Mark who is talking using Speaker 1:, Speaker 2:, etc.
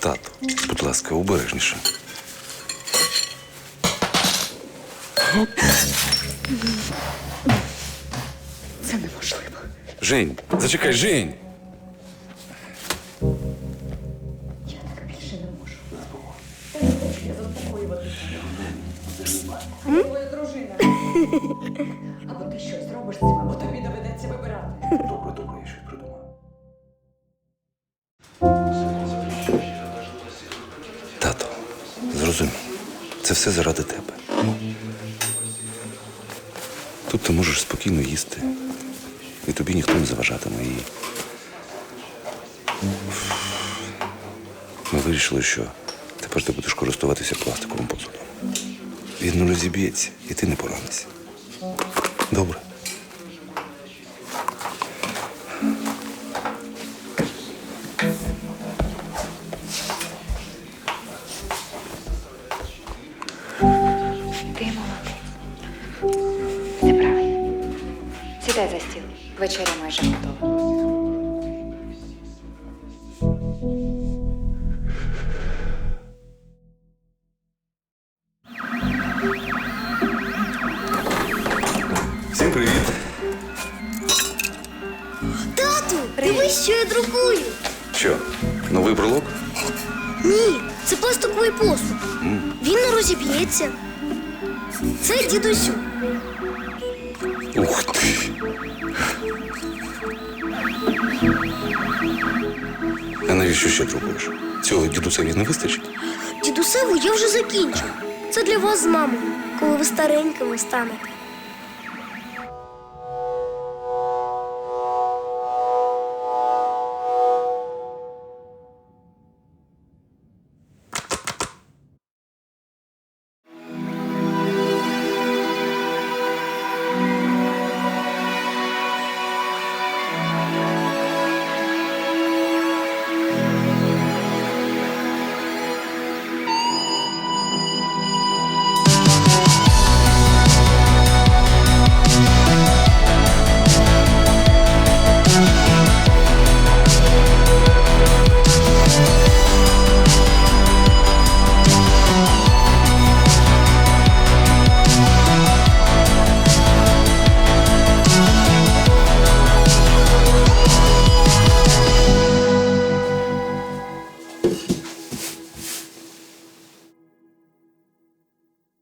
Speaker 1: Тату, будь ласка, обережніше.
Speaker 2: Це неможливо.
Speaker 1: Жень, зачекай, Жень!
Speaker 2: Я так більше не можу. Твоя дружина. Або ти щось зробиш з цим, або тобі доведеться вибирати.
Speaker 1: Добре, добре, я щось придумав. Тато, зрозумій, це все заради тебе. Тут ти можеш спокійно їсти. І тобі ніхто не заважатиме. І... Ми вирішили, що тепер ти будеш користуватися пластиковим посудом. Він розіб'ється, і ти не поранишся. Добре.
Speaker 3: Ти молодець. Все правильно. Сідай за стіл. Вечеря майже готова.
Speaker 1: Привіт!
Speaker 4: Тату, дивись, що я друкую.
Speaker 1: Що, новий брелок?
Speaker 4: Ні, це пластиковий посуд. Він не розіб'ється. Це дідусю.
Speaker 1: Ух ти! А навіщо ще друкуєш? Цього дідусеві не вистачить?
Speaker 4: Дідусеву я вже закінчив. Це для вас з мамою, коли ви старенькими станете.